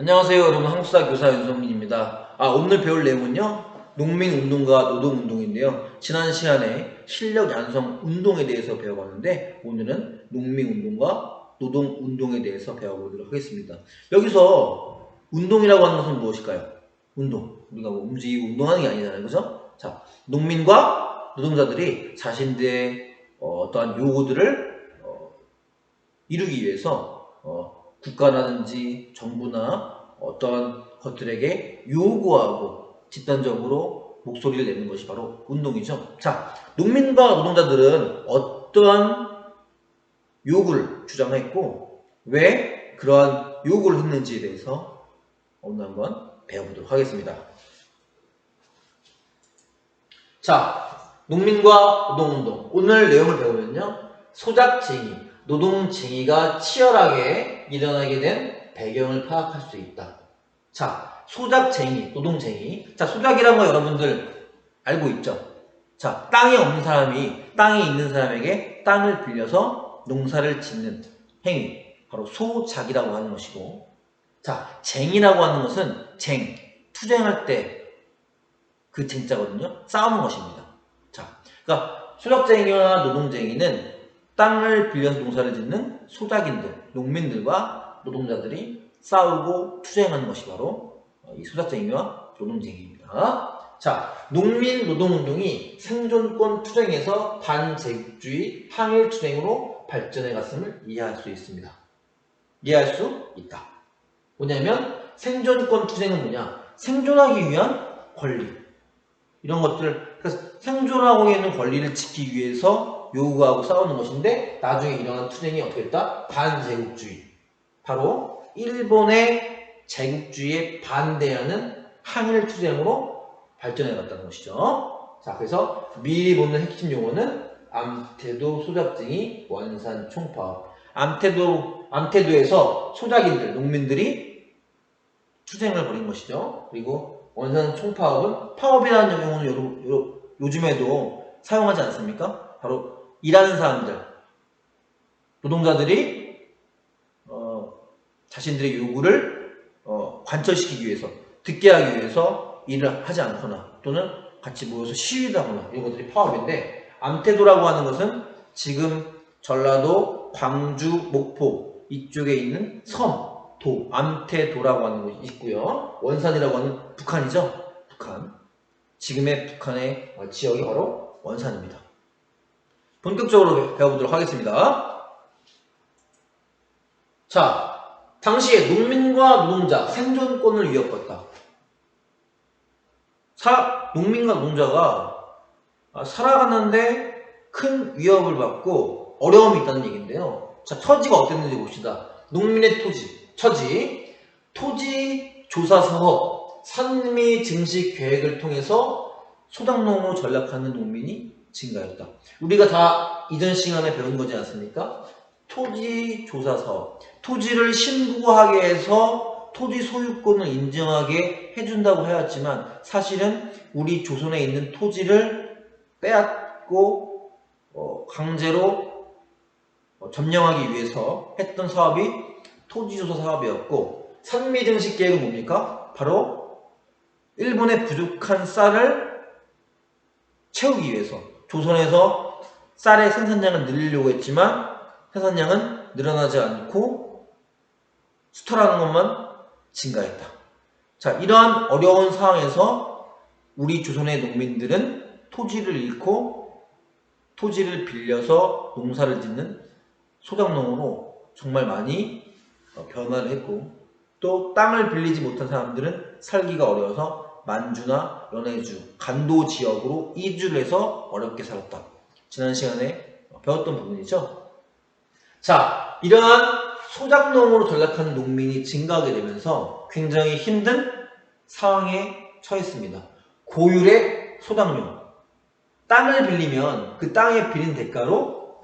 안녕하세요 여러분. 한국사 교사 윤성민입니다. 아 오늘 배울 내용은요? 농민운동과 노동운동인데요. 지난 시간에 실력 양성 운동에 대해서 배워봤는데 오늘은 농민운동과 노동운동에 대해서 배워보도록 하겠습니다. 여기서 운동이라고 하는 것은 무엇일까요? 운동. 우리가 뭐 움직이고 운동하는 게 아니잖아요. 그죠? 자 농민과 노동자들이 자신들의 어, 떠한 요구들을 어, 이루기 위해서 어, 국가라든지 정부나 어떤 것들에게 요구하고 집단적으로 목소리를 내는 것이 바로 운동이죠. 자, 농민과 노동자들은 어떠한 요구를 주장했고 왜 그러한 요구를 했는지에 대해서 오늘 한번 배워보도록 하겠습니다. 자, 농민과 노동운동. 오늘 내용을 배우면요. 소작쟁이, 노동쟁이가 치열하게 일어나게 된 배경을 파악할 수 있다. 자, 소작쟁이, 노동쟁이. 자, 소작이란 거 여러분들 알고 있죠? 자, 땅이 없는 사람이 땅이 있는 사람에게 땅을 빌려서 농사를 짓는 행위. 바로 소작이라고 하는 것이고. 자, 쟁이라고 하는 것은 쟁, 투쟁할 때 그 쟁자거든요. 싸우는 것입니다. 자, 그러니까 소작쟁이와 노동쟁이는 땅을 빌려서 농사를 짓는 소작인들, 농민들과 노동자들이 싸우고 투쟁하는 것이 바로 이 소작쟁이와 노동쟁이입니다. 자, 농민 노동운동이 생존권 투쟁에서 반제국주의 항일 투쟁으로 발전해 갔음을 이해할 수 있습니다. 이해할 수 있다. 뭐냐면 생존권 투쟁은 뭐냐? 생존하기 위한 권리. 이런 것들, 그래서 생존하고 있는 권리를 지키기 위해서 요구하고 싸우는 것인데 나중에 일어난 투쟁이 어떻게 됐다? 반제국주의. 바로 일본의 제국주의에 반대하는 항일 투쟁으로 발전해 갔다는 것이죠. 자, 그래서 미리 보는 핵심 용어는 암태도 소작쟁이 원산 총파업. 암태도 암태도에서 소작인들 농민들이 투쟁을 벌인 것이죠. 그리고 원산 총파업은 파업이라는 용어는 요, 요, 요즘에도 사용하지 않습니까? 바로 일하는 사람들, 노동자들이 어, 자신들의 요구를 어, 관철시키기 위해서, 듣게 하기 위해서 일을 하지 않거나 또는 같이 모여서 시위를 하거나 이런 것들이 파업인데 암태도라고 하는 것은 지금 전라도, 광주, 목포 이쪽에 있는 섬, 도, 암태도라고 하는 곳이 있고요. 원산이라고 하는 북한이죠. 북한. 지금의 북한의 어, 지역이 바로 원산입니다. 본격적으로 배워보도록 하겠습니다. 자, 당시에 농민과 노동자 생존권을 위협받다. 사, 농민과 노동자가 아, 살아가는데 큰 위협을 받고 어려움이 있다는 얘기인데요. 자, 처지가 어땠는지 봅시다. 농민의 토지, 처지, 토지 조사 사업, 산미 증식 계획을 통해서 소작농으로 전락하는 농민이 증가했다. 우리가 다 이전 시간에 배운 거지 않습니까? 토지 조사 사업, 토지를 신고하게 해서 토지 소유권을 인정하게 해준다고 해왔지만 사실은 우리 조선에 있는 토지를 빼앗고 어, 강제로 어, 점령하기 위해서 했던 사업이 토지조사 사업이었고 산미증식 계획은 뭡니까? 바로 일본의 부족한 쌀을 채우기 위해서 조선에서 쌀의 생산량을 늘리려고 했지만 생산량은 늘어나지 않고 수탈하는 것만 증가했다. 자, 이러한 어려운 상황에서 우리 조선의 농민들은 토지를 잃고 토지를 빌려서 농사를 짓는 소작농으로 정말 많이 어, 변화를 했고 또 땅을 빌리지 못한 사람들은 살기가 어려워서 만주나 연해주, 간도 지역으로 이주를 해서 어렵게 살았다. 지난 시간에 배웠던 부분이죠. 자, 이러한 소작농으로 전락하는 농민이 증가하게 되면서 굉장히 힘든 상황에 처했습니다. 고율의 소작농. 땅을 빌리면 그 땅에 빌린 대가로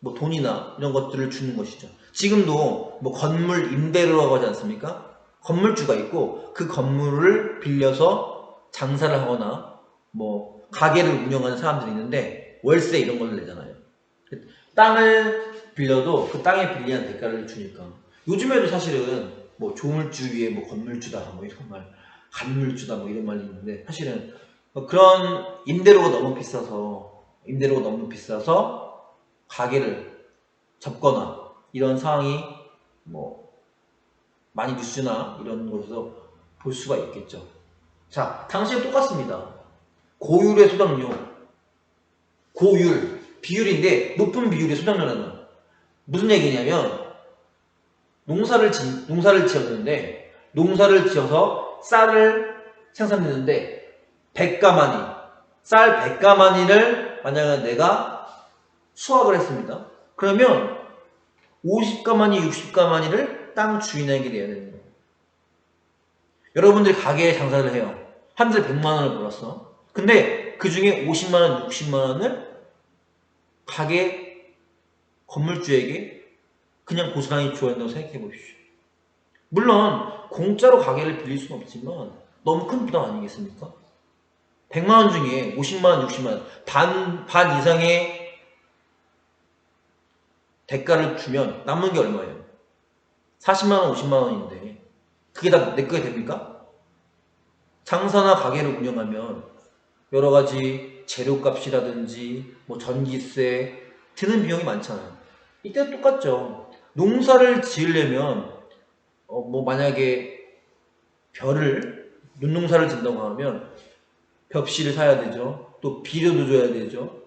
뭐 돈이나 이런 것들을 주는 것이죠. 지금도 뭐 건물 임대료라고 하지 않습니까? 건물주가 있고 그 건물을 빌려서 장사를 하거나 뭐 가게를 운영하는 사람들이 있는데 월세 이런 걸 내잖아요. 땅을 빌려도 그 땅에 빌리는 대가를 주니까 요즘에도 사실은 뭐 조물주 위에 뭐 건물주다 뭐 이런 말 간물주다 뭐 이런 말이 있는데 사실은 뭐 그런 임대료가 너무 비싸서 임대료가 너무 비싸서 가게를 접거나 이런 상황이 뭐 많이 뉴스나 이런 곳에서 볼 수가 있겠죠. 자, 당시에 똑같습니다. 고율의 소장료, 고율, 비율인데 높은 비율의 소장료라는 무슨 얘기냐면 농사를 지, 농사를 지었는데 농사를 지어서 쌀을 생산했는데 100가마니 쌀 100가마니를 만약에 내가 수확을 했습니다. 그러면 50가마니 60가마니를 땅 주인에게 내야 되는 거예요. 여러분들이 가게에 장사를 해요. 한 달에 100만 원을 벌었어. 근데 그 중에 50만 원, 60만 원을 가게 건물주에게 그냥 고스란히 줘야 한다고 생각해 보십시오. 물론 공짜로 가게를 빌릴 수는 없지만 너무 큰 부담 아니겠습니까? 100만 원 중에 50만 원, 60만 원, 반, 반 이상의 대가를 주면 남는 게 얼마예요? 40만 원, 50만 원인데 그게 다 내 거에 됩니까? 장사나 가게를 운영하면 여러 가지 재료값이라든지 뭐 전기세 드는 비용이 많잖아요. 이때 똑같죠. 농사를 지으려면 어, 뭐 만약에 벼를 눈농사를 짓는다고 하면 벽실을 사야 되죠. 또 비료도 줘야 되죠.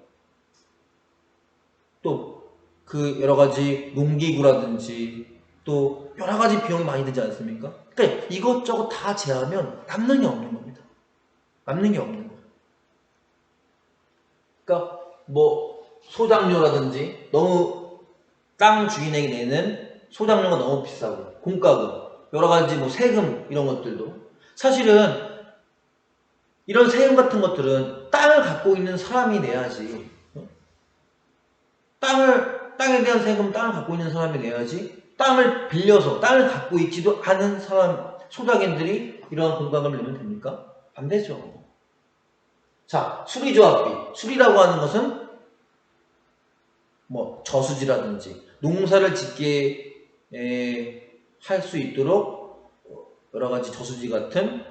또 그 여러 가지 농기구라든지 또 여러 가지 비용이 많이 들지 않습니까? 그러니까 이것저것 다 제하면 남는 게 없는 겁니다. 남는 게 없는 거예요. 그러니까 뭐 소장료라든지 너무 땅 주인에게 내는 소장료가 너무 비싸고 공과금 여러 가지 뭐 세금 이런 것들도 사실은 이런 세금 같은 것들은 땅을 갖고 있는 사람이 내야지 어? 땅을 땅에 대한 세금 땅을 갖고 있는 사람이 내야지 땅을 빌려서 땅을 갖고 있지도 않은 사람 소작인들이 이러한 공과금을 내면 됩니까? 안 되죠. 자 수리조합비 수리라고 하는 것은 뭐 저수지라든지 농사를 짓게 할 수 있도록 여러 가지 저수지 같은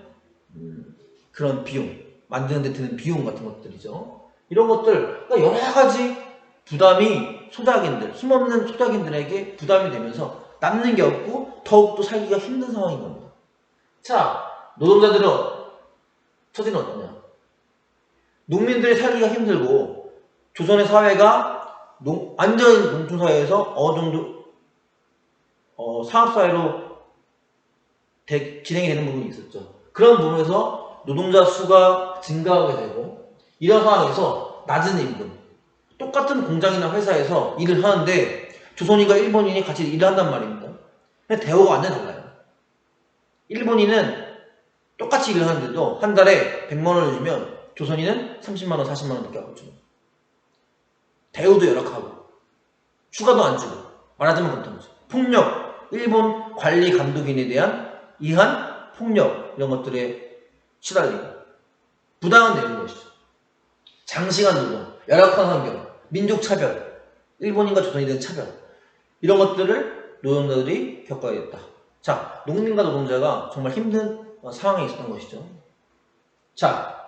음, 그런 비용 만드는 데 드는 비용 같은 것들이죠. 이런 것들 그러니까 여러 가지 부담이 소작인들 힘없는 소작인들에게 부담이 되면서 남는 게 없고 더욱더 살기가 힘든 상황인 겁니다. 자 노동자들은 처지는 어떠냐? 농민들이 살기가 힘들고 조선의 사회가 농, 완전 농촌 사회에서 어느 정도 어, 사업 사회로 대- 진행이 되는 부분이 있었죠. 그런 부분에서 노동자 수가 증가하게 되고 이런 상황에서 낮은 임금 똑같은 공장이나 회사에서 일을 하는데 조선인과 일본인이 같이 일을 한단 말입니다. 근데 대우가 완전 달라요. 일본인은 똑같이 일을 하는데도 한 달에 100만 원을 주면 조선인은 30만 원, 40만 원 밖에 안 주고 대우도 열악하고 휴가도 안 주고 말하자면 그렇다는 거죠. 폭력, 일본 관리 감독인에 대한 이한 폭력 이런 것들에 시달리고 부당한 내는 것이죠. 장시간 노동, 열악한 환경, 민족 차별, 일본인과 조선인에 대한 차별 이런 것들을 노동자들이 겪어야겠다. 자, 농민과 노동자가 정말 힘든 어, 상황에 있었던 것이죠. 자,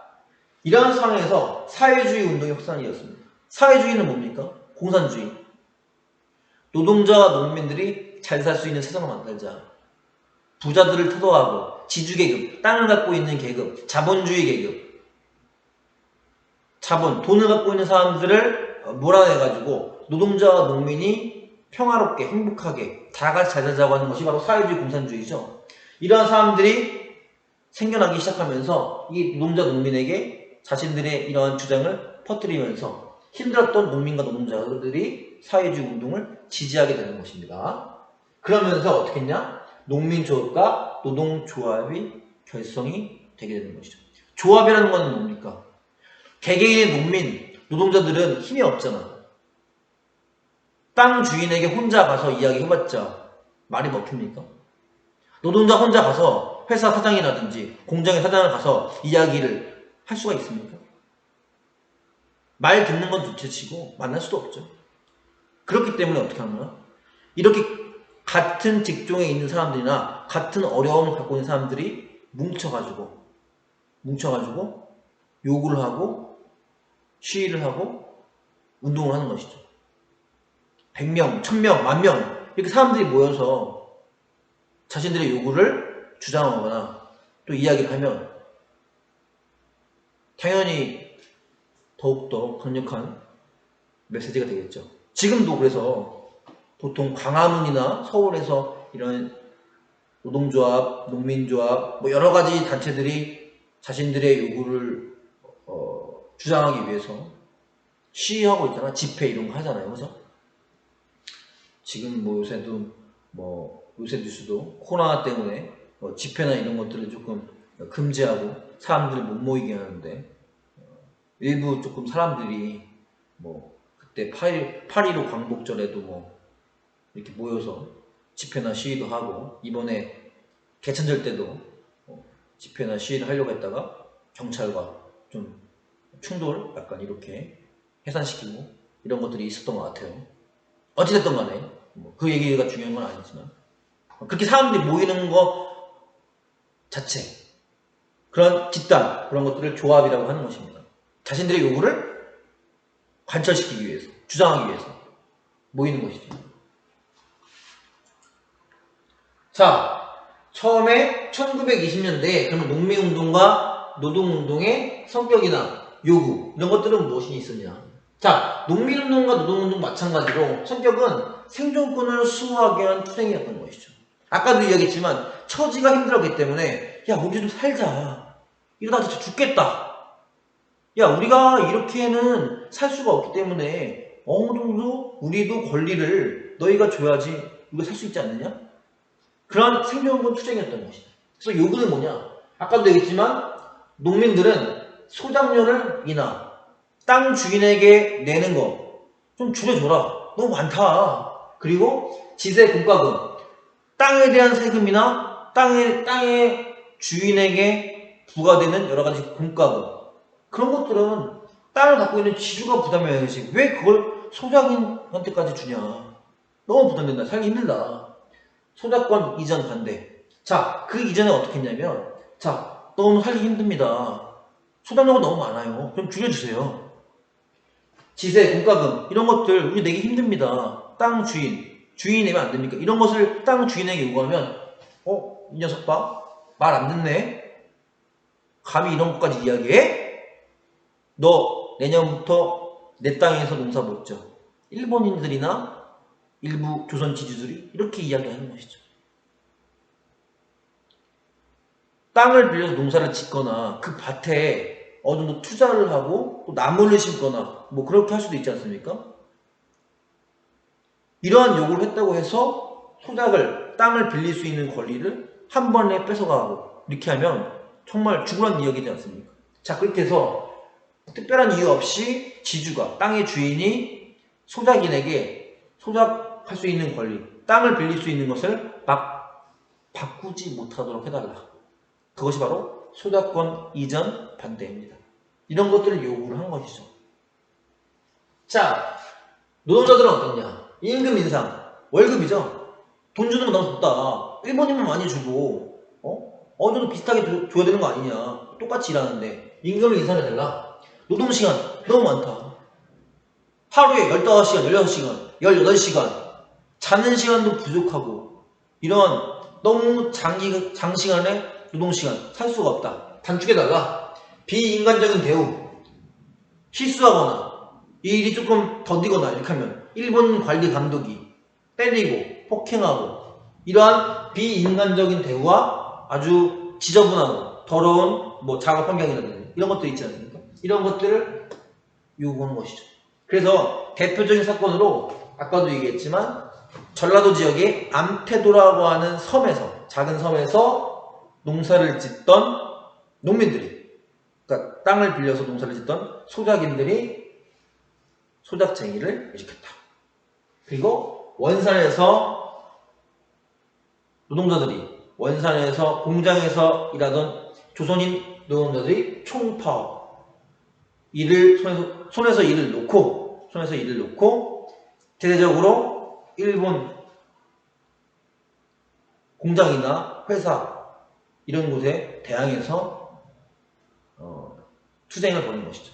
이러한 상황에서 사회주의 운동이 확산이었습니다. 사회주의는 뭡니까? 공산주의. 노동자와 농민들이 잘 살 수 있는 세상을 만들자. 부자들을 토도하고 지주계급, 땅을 갖고 있는 계급, 자본주의 계급, 자본, 돈을 갖고 있는 사람들을 어, 몰아내가지고 노동자와 농민이 평화롭게 행복하게 다 같이 잘 살자고 하는 것이 바로 사회주의 공산주의죠. 이러한 사람들이 생겨나기 시작하면서 이 노동자 농민에게 자신들의 이러한 주장을 퍼뜨리면서 힘들었던 농민과 노동자들이 사회주의 운동을 지지하게 되는 것입니다. 그러면서 어떻게 했냐? 농민조합과 노동조합이 결성이 되게 되는 것이죠. 조합이라는 건 뭡니까? 개개인의 농민, 노동자들은 힘이 없잖아. 땅 주인에게 혼자 가서 이야기 해봤자 말이 먹힙니까? 노동자 혼자 가서 회사 사장이라든지 공장의 사장을 가서 이야기를 할 수가 있습니까? 말 듣는 건 둘째치고 만날 수도 없죠. 그렇기 때문에 어떻게 하나? 이렇게 같은 직종에 있는 사람들이나 같은 어려움을 갖고 있는 사람들이 뭉쳐가지고 뭉쳐가지고 요구를 하고 시위를 하고 운동을 하는 것이죠. 100명, 1000명, 만명 이렇게 사람들이 모여서 자신들의 요구를 주장하거나 또 이야기를 하면 당연히 더욱더 강력한 메시지가 되겠죠. 지금도 그래서 보통 광화문이나 서울에서 이런 노동조합, 농민조합, 뭐 여러 가지 단체들이 자신들의 요구를 어, 주장하기 위해서 시위하고 있잖아. 집회 이런 거 하잖아요. 그죠? 지금 뭐 요새도 뭐 요새 뉴스도 코로나 때문에 뭐 집회나 이런 것들을 조금 금지하고 사람들을 못 모이게 하는데 어, 일부 조금 사람들이 뭐 그때 8.1, 8.15 광복절에도 뭐 이렇게 모여서 집회나 시위도 하고 이번에 개천절 때도 어, 집회나 시위를 하려고 했다가 경찰과 좀 충돌 약간 이렇게 해산시키고 이런 것들이 있었던 것 같아요. 어찌됐든 간에 뭐 그 얘기가 중요한 건 아니지만 그렇게 사람들이 모이는 거 자체 그런 집단 그런 것들을 조합이라고 하는 것입니다. 자신들의 요구를 관철시키기 위해서 주장하기 위해서 모이는 것이죠. 자 처음에 1920년대에 그러면 농민운동과 노동운동의 성격이나 요구 이런 것들은 무엇이 있었냐? 자 농민운동과 노동운동 마찬가지로 성격은 생존권을 수호하기 위한 투쟁이었던 것이죠. 아까도 이야기했지만 처지가 힘들었기 때문에 야 우리 좀 살자. 이러다 진짜 죽겠다. 야 우리가 이렇게는 살 수가 없기 때문에 어느 정도 우리도 권리를 너희가 줘야지 우리가 살 수 있지 않느냐? 그런 생존권 투쟁이었던 것이다. 그래서 요구는 뭐냐? 아까도 얘기했지만 농민들은 소작료를 이나 땅 주인에게 내는 거 좀 줄여줘라. 너무 많다. 그리고 지세 공과금 땅에 대한 세금이나 땅의 땅의 주인에게 부과되는 여러 가지 공과금 그런 것들은 땅을 갖고 있는 지주가 부담해야지 왜 그걸 소작인한테까지 주냐? 너무 부담된다. 살기 힘들다. 소작권 이전 반대. 자, 그 이전에 어떻게 했냐면, 자, 너무 살기 힘듭니다. 소작료가 너무 많아요. 그럼 줄여주세요. 지세, 공과금, 이런 것들 우리 내기 힘듭니다. 땅 주인, 주인이 내면 안 됩니까? 이런 것을 땅 주인에게 요구하면, 어, 이 녀석 봐. 말 안 듣네? 감히 이런 것까지 이야기해? 너 내년부터 내 땅에서 농사 못 져. 일본인들이나 일부 조선 지주들이 이렇게 이야기하는 것이죠. 땅을 빌려서 농사를 짓거나 그 밭에 어느 정도 투자를 하고 또 나무를 심거나 뭐 그렇게 할 수도 있지 않습니까? 이러한 요구를 했다고 해서 소작을 땅을 빌릴 수 있는 권리를 한 번에 뺏어가고 이렇게 하면 정말 죽으란 이야기지 않습니까? 자 그렇게 해서 특별한 이유 없이 지주가 땅의 주인이 소작인에게 소작할 수 있는 권리, 땅을 빌릴 수 있는 것을 막 바꾸지 못하도록 해달라. 그것이 바로 소작권 이전 반대입니다. 이런 것들을 요구를 한 것이죠. 자, 노동자들은 어떻냐? 임금 인상, 월급이죠. 돈 주는 거 너무 적다. 일본인만 많이 주고, 어? 어느 정도 비슷하게 줘- 줘야 되는 거 아니냐? 똑같이 일하는데 임금을 인상해달라. 노동 시간 너무 많다. 하루에 15시간, 16시간, 18시간 자는 시간도 부족하고 이런 너무 장기, 장시간의 노동시간 살 수가 없다. 단축해달라. 비인간적인 대우 실수하거나 이 일이 조금 더디거나 이렇게 하면 일본 관리 감독이 때리고 폭행하고 이러한 비인간적인 대우와 아주 지저분하고 더러운 뭐 작업 환경이라든지 이런 것들 있지 않습니까? 이런 것들을 요구하는 것이죠. 그래서 대표적인 사건으로 아까도 얘기했지만 전라도 지역의 암태도라고 하는 섬에서 작은 섬에서 농사를 짓던 농민들이 그러니까 땅을 빌려서 농사를 짓던 소작인들이 소작쟁이를 일으켰다. 그리고 원산에서 노동자들이 원산에서 공장에서 일하던 조선인 노동자들이 총파업 일을 손에서, 손에서 일을 놓고 손에서 일을 놓고 대대적으로 일본 공장이나 회사 이런 곳에 대항해서 어, 투쟁을 벌인 것이죠.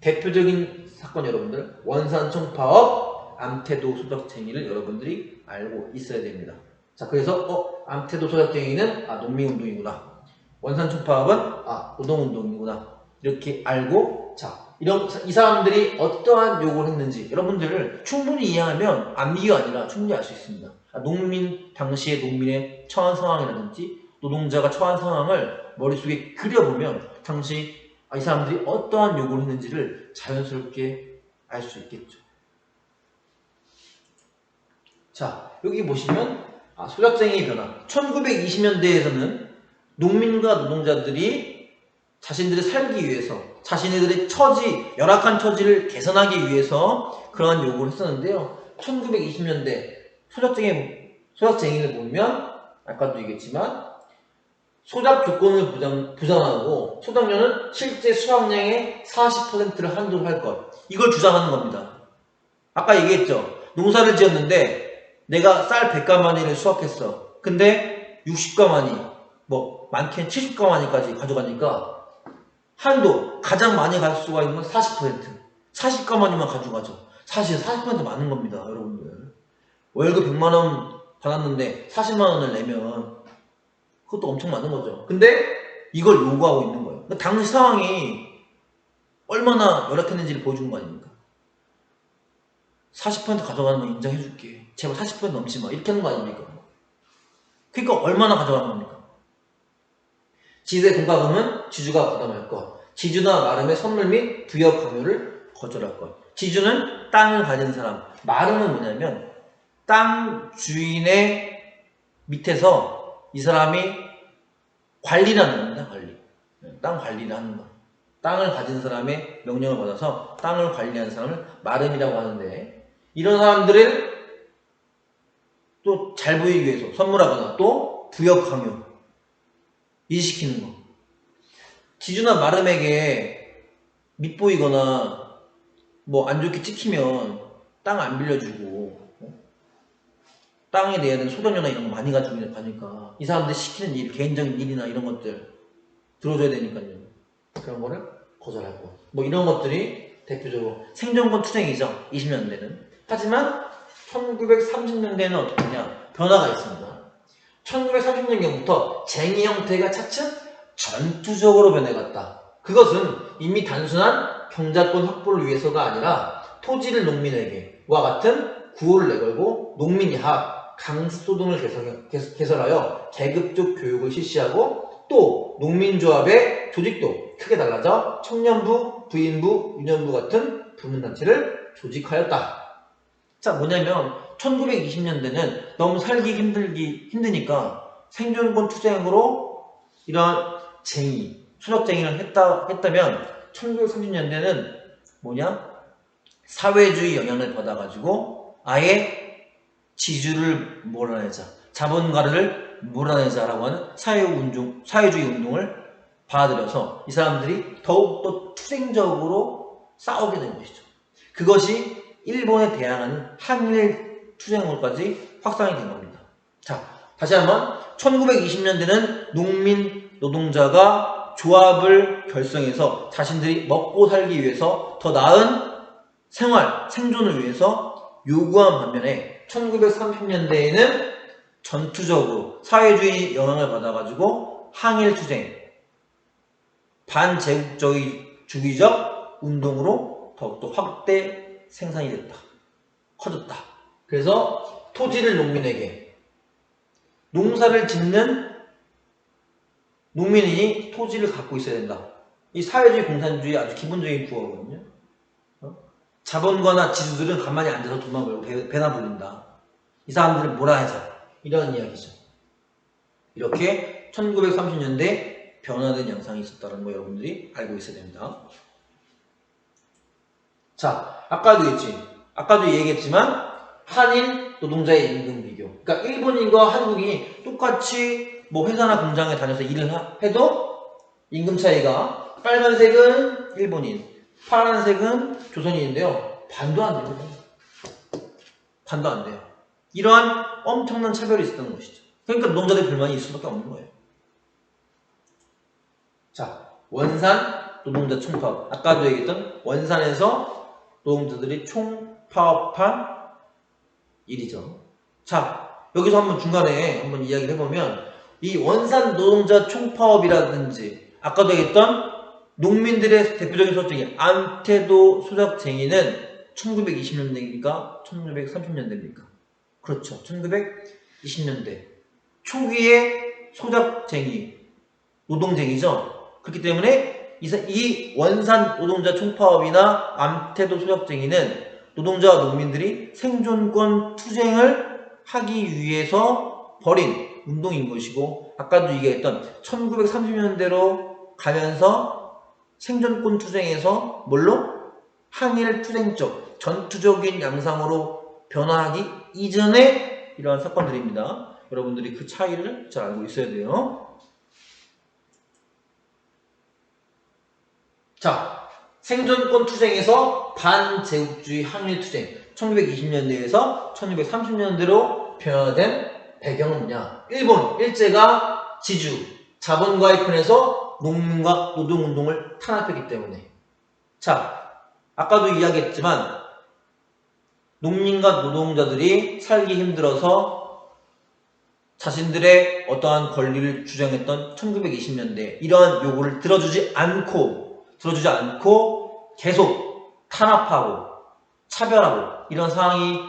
대표적인 사건 여러분들 원산청 파업 암태도 소작쟁이를 여러분들이 알고 있어야 됩니다. 자 그래서 어 암태도 소작쟁이는 아 농민운동이구나 원산청 파업은 아 노동운동이구나 이렇게 알고 자 이런 이 사람들이 어떠한 요구를 했는지 여러분들을 충분히 이해하면 암기가 아니라 충분히 알 수 있습니다. 아, 농민 당시의 농민의 처한 상황이라든지 노동자가 처한 상황을 머릿속에 그려보면 당시 아, 이 사람들이 어떠한 요구를 했는지를 자연스럽게 알 수 있겠죠. 자, 여기 보시면 아, 소작쟁이의 변화. 1920년대에서는 농민과 노동자들이 자신들이 살기 위해서 자신들의 처지, 열악한 처지를 개선하기 위해서 그러한 요구를 했었는데요. 1920년대 소작쟁이, 소작쟁이를 보면 아까도 얘기했지만 소작 조건을 부담, 부담하고 소작료는 실제 수확량의 40%를 한도로 할 것. 이걸 주장하는 겁니다. 아까 얘기했죠. 농사를 지었는데 내가 쌀 100가마니를 수확했어. 근데 60가마니, 뭐 많게는 70가마니까지 가져가니까 한도 가장 많이 갈 수가 있는 건 40%. 40가마니만 가져가죠. 사실 40% 많은 겁니다, 여러분들. 월급 100만 원 받았는데 40만 원을 내면 그것도 엄청 많은 거죠. 근데 이걸 요구하고 있는 거예요. 그러니까 당시 상황이 얼마나 열악했는지를 보여주는 거 아닙니까? 40% 가져가는 거 인정해줄게. 제발 40% 넘지 마. 이렇게 하는 거 아닙니까? 그러니까 얼마나 가져가는 겁니까? 지대 공과금은 지주가 부담할 것. 지주나 마름의 선물 및 부여 강요를 거절할 것. 지주는 땅을 가진 사람. 마름은 뭐냐면 땅 주인의 밑에서 이 사람이 관리를 하는 겁니다. 관리. 땅 관리를 하는 거. 땅을 가진 사람의 명령을 받아서 땅을 관리하는 사람을 마름이라고 하는데 이런 사람들을 또 잘 보이기 위해서 선물하거나 또 부역 강요 일시키는 거. 지주나 마름에게 밉보이거나 뭐 안 좋게 찍히면 땅 안 빌려주고 어? 땅에 대한 소득료나 이런 거 많이 가지고 가니까 이 사람들이 시키는 일, 개인적인 일이나 이런 것들 들어줘야 되니까요. 그런 거를 거절하고 뭐 이런 것들이 대표적으로 생존권 투쟁이죠. 20년대는. 하지만 1930년대에는 어떻겠냐 변화가 있습니다. 1930년경부터 쟁의 형태가 차츰 전투적으로 변해갔다. 그것은 이미 단순한 경작권 확보를 위해서가 아니라 토지를 농민에게 와 같은 구호를 내걸고 농민이 합, 개설, 개설하여 계급적 교육을 실시하고 또 농민조합의 조직도 크게 달라져 청년부, 부인부, 유년부 같은 부문단체를 조직하였다. 자 뭐냐면 1920년대는 너무 살기 힘들기 힘드니까 생존권 투쟁으로 이런 쟁의, 수적쟁의를 했다, 했다면 1930년대는 뭐냐? 사회주의 영향을 받아가지고 아예 지주를 몰아내자, 자본가를 몰아내자라고 하는 사회운동, 사회주의 운동을 받아들여서 이 사람들이 더욱더 투쟁적으로 싸우게 된 것이죠. 그것이 일본에 대항하는 항일 투쟁으로까지 확산이 된 겁니다. 자, 다시 한번 1920년대는 농민 노동자가 조합을 결성해서 자신들이 먹고 살기 위해서 더 나은 생활, 생존을 위해서 요구한 반면에 1930년대에는 전투적으로 사회주의 영향을 받아가지고 항일 투쟁, 반제국주의적 운동으로 더욱더 확대 생산이 됐다. 커졌다. 그래서 토지를 농민에게 농사를 짓는 농민이 토지를 갖고 있어야 된다. 이 사회주의 공산주의 아주 기본적인 구호거든요. 어? 자본가나 지주들은 가만히 앉아서 돈만 벌고 배, 배나 불린다. 이 사람들을 몰아내자. 이런 이야기죠. 이렇게 1930년대 변화된 양상이 있었다는 거 여러분들이 알고 있어야 됩니다. 자, 아까도 얘기했지. 아까도 얘기했지만 한인 노동자의 임금 비교. 그러니까 일본인과 한국인이 똑같이 뭐 회사나 공장에 다녀서 일을 하- 해도 임금 차이가 빨간색은 일본인, 파란색은 조선인인데요. 반도 안 됩니다. 반도 안 돼요. 이러한 엄청난 차별이 있었던 것이죠. 그러니까 노동자들이 불만이 있을 수밖에 없는 거예요. 자, 원산 노동자 총파업. 아까도 얘기했던 원산에서 노동자들이 총파업한 일이죠. 자, 여기서 한번 중간에 한번 이야기를 해보면 이 원산 노동자 총파업이라든지 아까도 얘기했던 농민들의 대표적인 소득이 안태도 소작쟁이는 1920년대입니까? 1930년대입니까? 그렇죠. 1920년대. 초기의 소작쟁이, 노동쟁이죠. 그렇기 때문에 이, 원산 노동자 총파업이나 암태도 소작쟁이는 노동자와 농민들이 생존권 투쟁을 하기 위해서 벌인 운동인 것이고 아까도 얘기했던 1930년대로 가면서 생존권 투쟁에서 뭘로 항일 투쟁적 전투적인 양상으로 변화하기 이전의 이러한 사건들입니다. 여러분들이 그 차이를 잘 알고 있어야 돼요. 자, 생존권 투쟁에서 반제국주의 항일 투쟁 1920년대에서 1930년대로 변화된 배경은 뭐냐? 일본 일제가 지주 자본가의 편에서 농민과 노동운동을 탄압했기 때문에. 자, 아까도 이야기했지만 농민과 노동자들이 살기 힘들어서 자신들의 어떠한 권리를 주장했던 1920년대 이러한 요구를 들어주지 않고 들어주지 않고 계속 탄압하고 차별하고 이런 상황이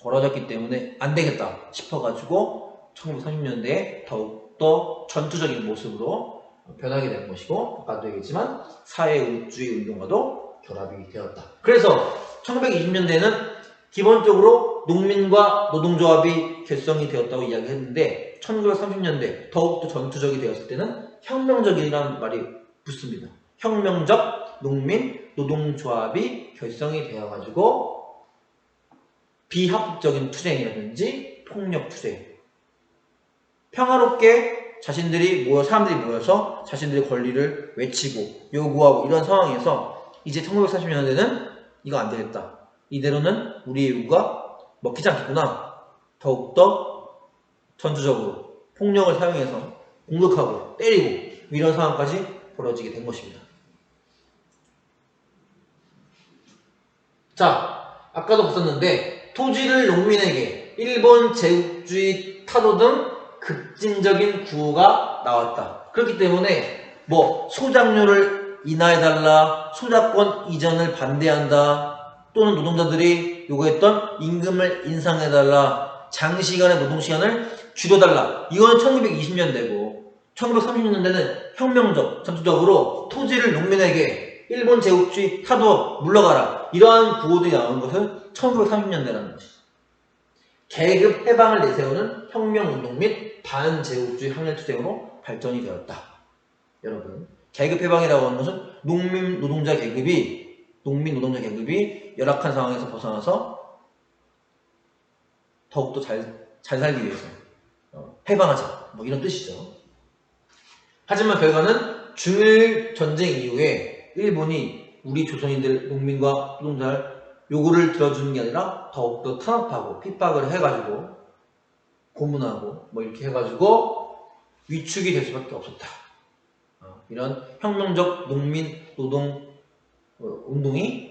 벌어졌기 때문에 안 되겠다 싶어가지고 1930년대에 더욱더 전투적인 모습으로 변하게 된 것이고 아까도 얘기했지만 사회주의 운동과도 결합이 되었다. 그래서 1920년대에는 기본적으로 농민과 노동조합이 결성이 되었다고 이야기했는데 1930년대 더욱더 전투적이 되었을 때는 혁명적이라는 말이 붙습니다. 혁명적 농민 노동조합이 결성이 되어가지고 비합법적인 투쟁이라든지 폭력 투쟁 평화롭게 자신들이 모여 사람들이 모여서 자신들의 권리를 외치고 요구하고 이런 상황에서 이제 1940년대는 이거 안 되겠다. 이대로는 우리의 요구가 먹히지 않겠구나. 더욱더 전투적으로 폭력을 사용해서 공격하고 때리고 이런 상황까지 벌어지게 된 것입니다. 자, 아까도 봤었는데 토지를 농민에게 일본 제국주의 타도 등 급진적인 구호가 나왔다. 그렇기 때문에 뭐 소작료를 인하해달라, 소작권 이전을 반대한다, 또는 노동자들이 요구했던 임금을 인상해달라, 장시간의 노동시간을 줄여달라. 이거는 1920년대고 1930년대는 혁명적, 전투적으로 토지를 농민에게 일본 제국주의 타도 물러가라. 이러한 구호들이 나오는 것은 1930년대라는 것이죠. 계급 해방을 내세우는 혁명운동 및 반제국주의 항일투쟁으로 발전이 되었다. 여러분, 계급 해방이라고 하는 것은 농민 노동자 계급이 농민 노동자 계급이 열악한 상황에서 벗어나서 더욱더 잘, 잘 살기 위해서 어, 해방하자 뭐 이런 뜻이죠. 하지만 결과는 중일 전쟁 이후에 일본이 우리 조선인들 농민과 노동자를 요구를 들어주는 게 아니라 더욱더 탄압하고 핍박을 해가지고 고문하고 뭐 이렇게 해가지고 위축이 될 수밖에 없었다. 어, 이런 혁명적 농민 노동 어, 운동이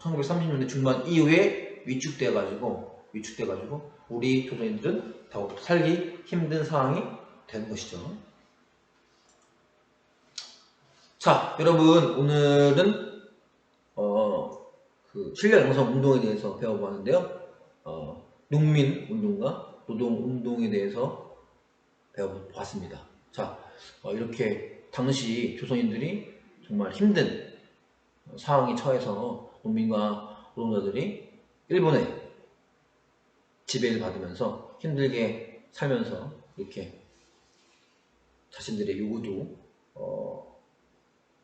1930년대 중반 이후에 위축돼가지고 위축돼가지고 우리 조선인들은 더욱 살기 힘든 상황이 된 것이죠. 자, 여러분 오늘은 어, 그 실력 양성 운동에 대해서 배워보았는데요. 어, 농민 운동과 노동 운동에 대해서 배워보았습니다. 자, 어, 이렇게 당시 조선인들이 정말 힘든 상황에 처해서 농민과 노동자들이 일본의 지배를 받으면서 힘들게 살면서 이렇게 자신들의 요구도 어,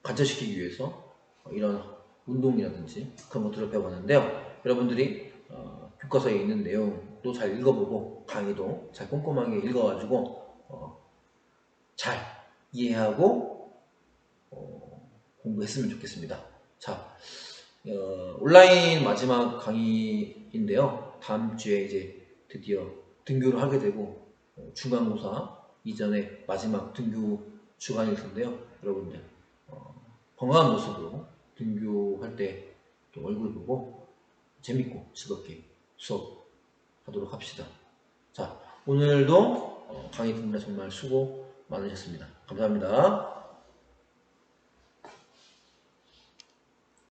관철시키기 위해서 어, 이런 운동이라든지 그런 것들을 배워봤는데요. 여러분들이 어, 교과서에 있는 내용도 잘 읽어보고 강의도 잘 꼼꼼하게 읽어가지고 어, 잘 이해하고 어, 공부했으면 좋겠습니다. 자, 어, 온라인 마지막 강의인데요. 다음 주에 이제 드디어 등교를 하게 되고 어, 중간고사 이전에 마지막 등교 주간일 텐데요. 여러분들 어, 건강한 모습으로 등교할 때 또 얼굴 보고 재밌고 즐겁게 수업 하도록 합시다. 자 오늘도 어, 강의 듣느라 정말 수고 많으셨습니다. 감사합니다.